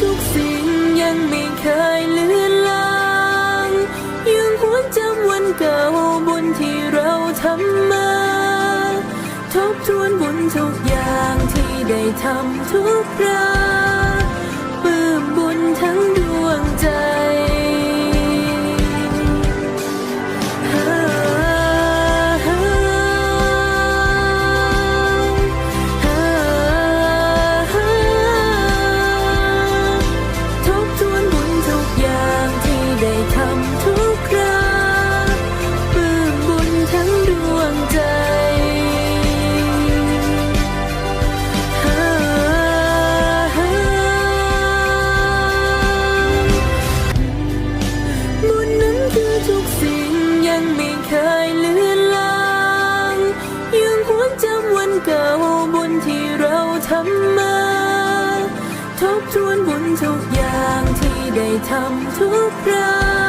ทุกสิ่งยังไม่เคยเลือนลางยังหวนจำวันเก่าบุญที่เราทำมา ทบทวนบุญทุกอย่างที่ได้ทำทุกครา คือทุกสิ่งยังไม่เคยเลือนลางยังหวนจำวันเก่าบุญที่เราทำมา ทบทวนบุญทุกอย่างที่ได้ทำทุกครั้ง